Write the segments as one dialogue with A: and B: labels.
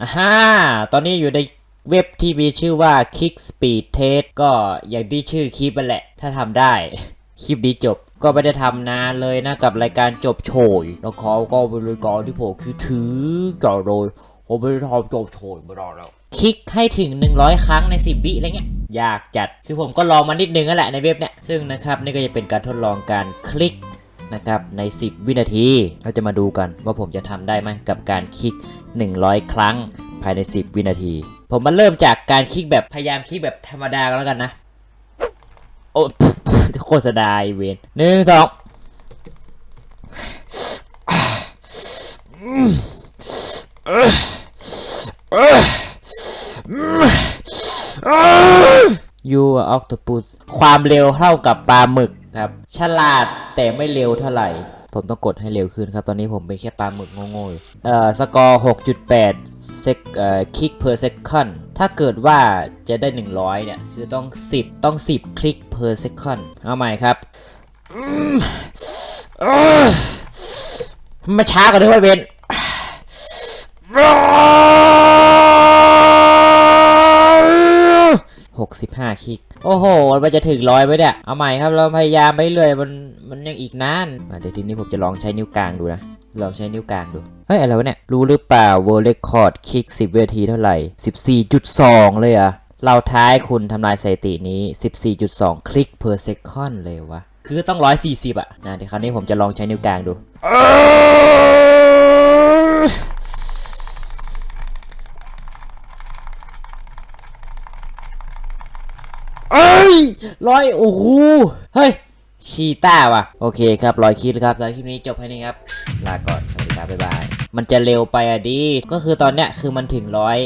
A: อ่าฮะตอนนี้อยู่ในเว็บที่มีชื่อว่า Kick Speed Test ก็อย่างที่ชื่อคลิปมันแหละ ถ้าทำได้ คลิปนี้จบ ก็ไม่ได้ทำนานเลยนะกับรายการจบโชยแล้วเขาก็เป็นรายการที่ผมคิดถือก่อนเลยผมไม่ได้ทำจบโชยมานานแล้ว คลิกให้ถึง 100 ครั้งใน 10 วิอะไรเงี้ย ยากจัด คือผมก็ลองมานิดนึงนั่นแหละในเว็บเนี่ย ซึ่งนะครับนี่ก็จะเป็นการทดลองการคลิก นะครับใน 10 วินาที เราจะมาดูกันว่าผมจะทำได้ไหมกับการคลิก 100 ครั้งภายใน 10 วินาที ผมมาเริ่มจากการคลิกแบบพยายามคลิกแบบธรรมดาก็แล้วกันนะ โอ้โฆษณาไอ้เวนหนึ่งสองยูออ t ต p ปุสความเร็วเท่ากับปลาหมึก ครับ ฉลาดแต่ไม่เร็วเท่าไหร่ ผมต้องกดให้เร็วขึ้นครับ ตอนนี้ผมเป็นแค่ปลาหมึกโง่ๆเอ่อสกอร์6.8เซกเอ่อคลิก per second ถ้าเกิดว่าจะได้ 100 เนี่ย คือต้อง 10 ต้อง 10 คลิก per second เอาใหม่ครับมเอ้าช้ากว่าด้วยเวน หกสิบห้าคลิก โอ้โห มันจะถึงร้อยไหมเนี่ย เอาใหม่ครับ เราพยายามไปเรื่อย มัน มันยังอีกนานอะเดี๋ยวทีนี้ผมจะลองใช้นิ้วกลางดูนะ ลองใช้นิ้วกลางดู เฮ้ย อะไรวะเนี่ย รู้หรือเปล่า World Record คลิก 10วินาทีเท่าไหร่ 14.2 เลยอะเราท้ายคุณทำลายสถิตินี้ 14.2 คลิก per second เลยวะ คือต้อง 140อะนะ เดี๋ยวคราวนี้ผมจะลองใช้นิ้วกลางดู เอ้ ยร้อยโอ้โหเฮ้ยชีต้าว่ะ โอเคครับร้อยคลิปครับสำหรับคลิปนี้จบแค่นี้ครับ ลาก่อน สวัสดีครับ บ๊ายบาย มันจะเร็วไปอะดิ ก็คือตอนเนี้ยคือมันถึงร้อย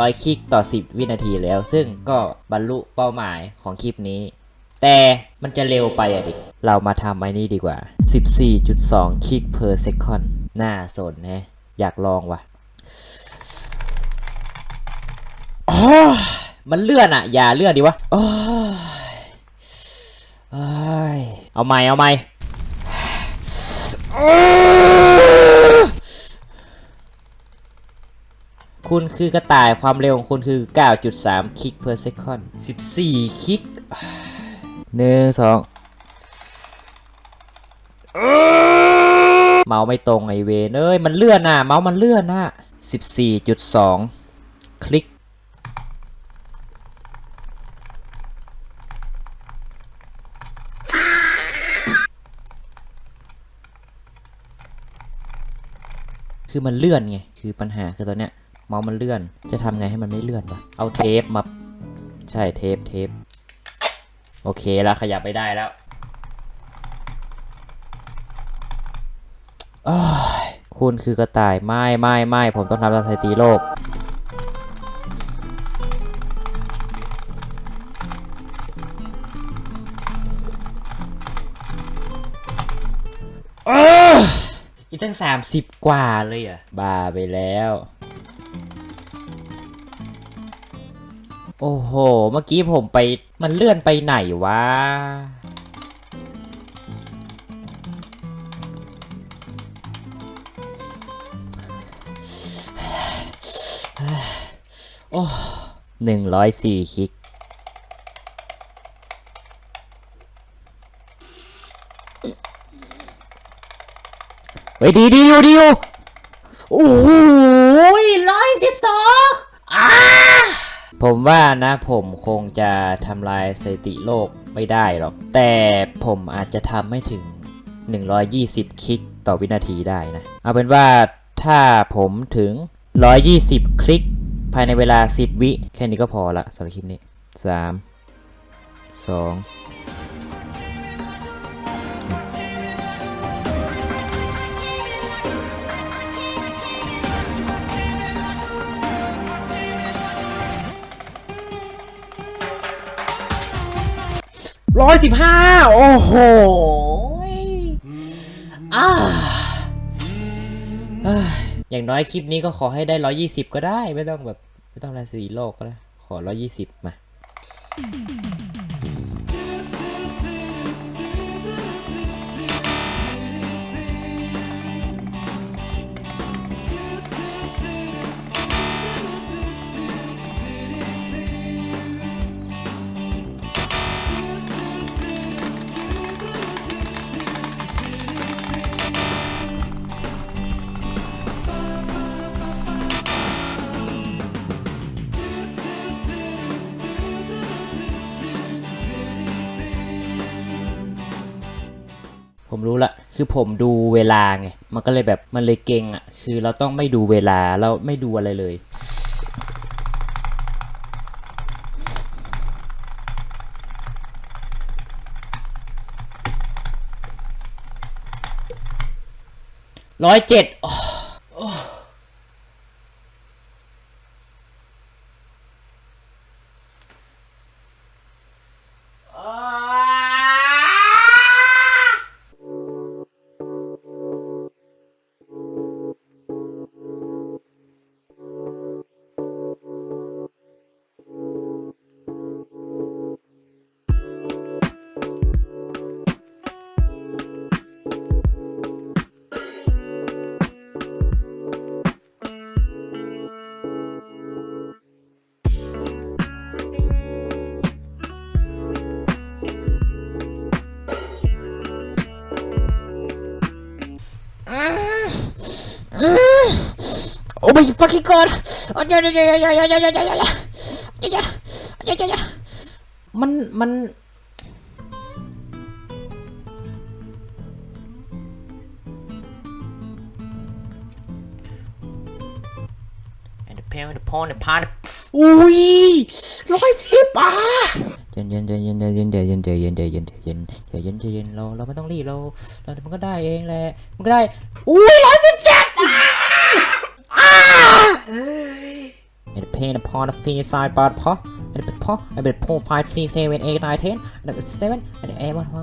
A: ร้อยคลิกต่อ 10 วินาทีแล้ว ซึ่งก็บรรลุเป้าหมายของคลิปนี้ แต่มันจะเร็วไปอะดิ เรามาทำไอ้นี่ดีกว่า 14.2 คลิก per second น่าสนแฮะอยากลองว่ะอ๋อมันเลื่อนอะอย่าเลื่อนดิวะอ้ยโอ้ย เอาใหม่เอาใหม่คุณคือกระต่ายความเร็วของคุณคือ 9.3คลิก per second 14คลิกหนึ่งสองเมาส์ไม่ตรงไอเวนเอ้ย มันเลื่อนน่ะ เมาส์มันเลื่อนน่ะ14.2 คลิก คือมันเลื่อนไง คือปัญหาคือตอนเนี้ยเมาส์มันเลื่อน จะทำไงให้มันไม่เลื่อนวะ เอาเทปมา ใช่เทปเทป โอเคแล้วขยับไปได้แล้วอคุณคือกระต่ายไม่ไม่ไม่ผมต้องทำสถิติโลก อีกตั้งสามสิบกว่าเลยอะบ้าไปแล้ว โอ้โห เมื่อกี้ผมไปมันเลื่อนไปไหนวะ โอ้หนึ่งร้อยสี่คลิก ฮ้ยดีดีอยู่ดีอยู่โอ้โหร้อยสิบสองผมว่านะผมคงจะทำลายสถิติโลกไม่ได้หรอก แต่ผมอาจจะทำให้ถึง 120 คลิกต่อวินาทีได้นะ เอาเป็นว่าถ้าผมถึง 120 คลิก ภายในเวลา 10 วิ แค่นี้ก็พอละสำหรับคลิปนี้ 3 2 ร้อยสิบห้าโอ้โหอ่าอย่างน้อยคลิปนี้ก็ขอให้ได้ร้อยี่สิบก็ได้ ไม่ต้องแบบ ไม่ต้องราศีโลกก็ได้ ขอร้อยี่สิบมา ผมรู้ละ คือผมดูเวลาไง มันก็เลยแบบ มันเลยเก่งอะ่ะ คือเราต้องไม่ดูเวลา เราไม่ดูอะไรเลย ร้อยเจ็ด ยยยยยยยยยมัน มัน and the pain the pain the part อุ้ยร้อยสิบอะเย็นเย็นเย็นเย็นเย็นเย็นเย็นเย็นเย็นเย็นเย็นเย็นเย็นเย็นเย็นเราเราไม่ต้องรีบเราเรามันก็ได้เองแหละมันก็ได้อุ้ยร้อยสิบ เอ้ยเป็นเพนพอฟีไซปาร์พอเอ็ดเป็นพอเอ็ดเป็นโปรไฟล์ซีเซเว่นเอไนเทนเอ็ดเป็นเซเว่นเอ็นเอวันพอ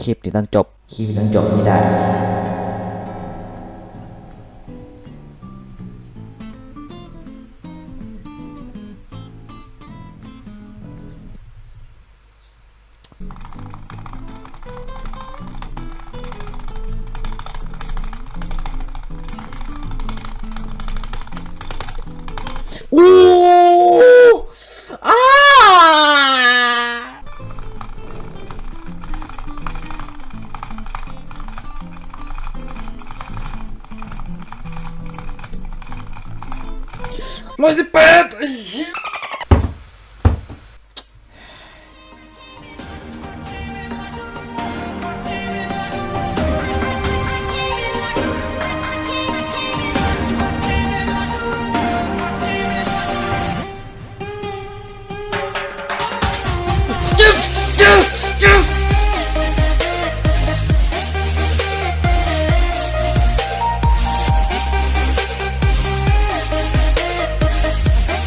A: ค
B: ลิปที่ต้องจบ คลิปที่ต้องจบไม่ได้ Mas e perto!